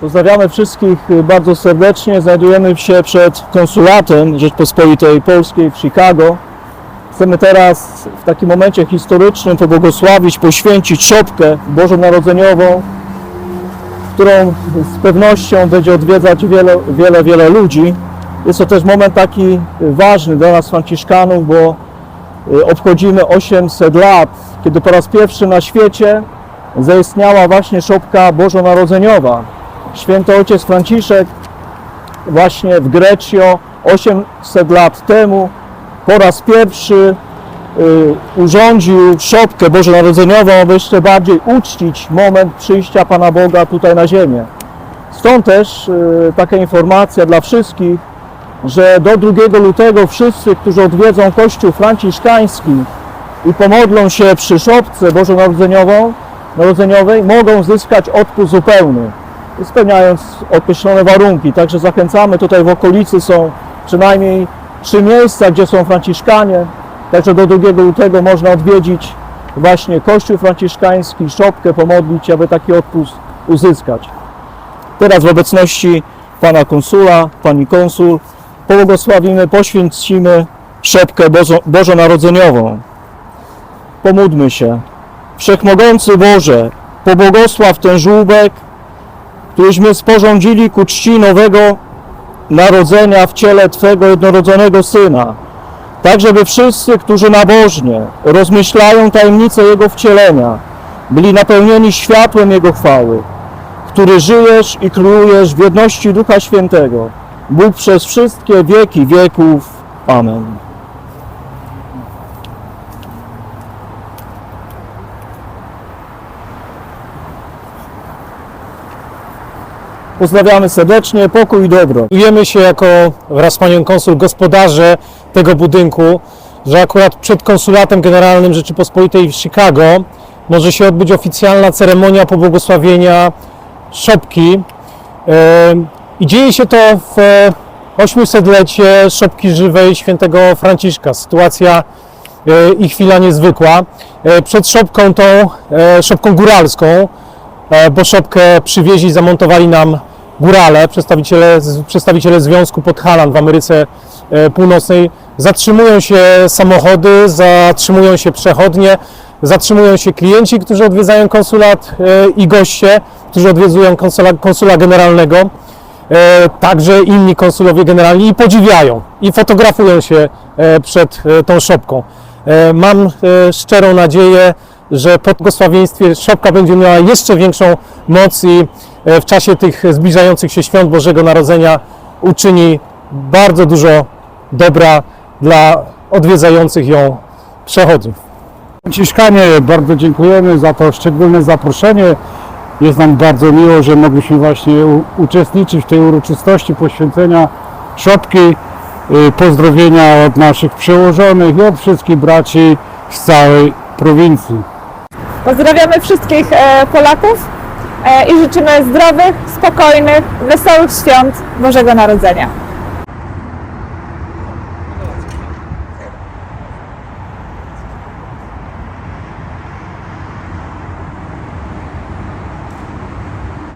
Pozdrawiamy wszystkich bardzo serdecznie. Znajdujemy się przed konsulatem Rzeczpospolitej Polskiej w Chicago. Chcemy teraz w takim momencie historycznym pobłogosławić, poświęcić szopkę bożonarodzeniową, którą z pewnością będzie odwiedzać wiele, wiele, wiele ludzi. Jest to też moment taki ważny dla nas Franciszkanów, bo y, obchodzimy 800 lat, kiedy po raz pierwszy na świecie zaistniała właśnie szopka bożonarodzeniowa. Święty Ojciec Franciszek właśnie w Grecjo 800 lat temu po raz pierwszy y, urządził szopkę bożonarodzeniową, aby jeszcze bardziej uczcić moment przyjścia Pana Boga tutaj na ziemię. Stąd też y, taka informacja dla wszystkich, że do 2 lutego wszyscy, którzy odwiedzą Kościół Franciszkański i pomodlą się przy szopce bożonarodzeniową, narodzeniowej, mogą zyskać odpust zupełny, spełniając określone warunki. Także zachęcamy, tutaj w okolicy są przynajmniej trzy miejsca, gdzie są Franciszkanie, także do 2 lutego można odwiedzić właśnie Kościół Franciszkański, szopkę, pomodlić, aby taki odpust uzyskać. Teraz w obecności Pana Konsula, Pani Konsul, pobłogosławimy, poświęcimy szopkę Bożo, bożonarodzeniową. Pomódlmy się. Wszechmogący Boże, pobłogosław ten żółbek, któryśmy sporządzili ku czci nowego narodzenia w ciele Twego jednorodzonego Syna, tak żeby wszyscy, którzy nabożnie rozmyślają tajemnicę Jego wcielenia, byli napełnieni światłem Jego chwały, który żyjesz i królujesz w jedności Ducha Świętego, Bóg przez wszystkie wieki wieków. Amen. Pozdrawiamy serdecznie, pokój i dobro. Czujemy się jako wraz z panią konsul gospodarze tego budynku, że akurat przed konsulatem generalnym Rzeczypospolitej w Chicago może się odbyć oficjalna ceremonia pobłogosławienia szopki. I dzieje się to w e, 800-lecie szopki żywej świętego Franciszka. Sytuacja e, i chwila niezwykła. E, Przed szopką tą, e, szopką góralską, bo szopkę przywieźli, zamontowali nam górale, przedstawiciele, przedstawiciele Związku Podhalan w Ameryce e, Północnej. Zatrzymują się samochody, zatrzymują się przechodnie, zatrzymują się klienci, którzy odwiedzają konsulat e, i goście, którzy odwiedzują konsula, konsula generalnego. E, Także inni konsulowie generalni i podziwiają i fotografują się e, przed e, tą szopką. E, Mam e, szczerą nadzieję, że po błogosławieństwie szopka będzie miała jeszcze większą moc i e, w czasie tych zbliżających się świąt Bożego Narodzenia uczyni bardzo dużo dobra dla odwiedzających ją przechodniów. Franciszkanie, bardzo dziękujemy za to szczególne zaproszenie. Jest nam bardzo miło, że mogliśmy właśnie uczestniczyć w tej uroczystości poświęcenia szopki. Y, Pozdrowienia od naszych przełożonych i od wszystkich braci z całej prowincji. Pozdrawiamy wszystkich e, Polaków e, i życzymy zdrowych, spokojnych, wesołych świąt Bożego Narodzenia.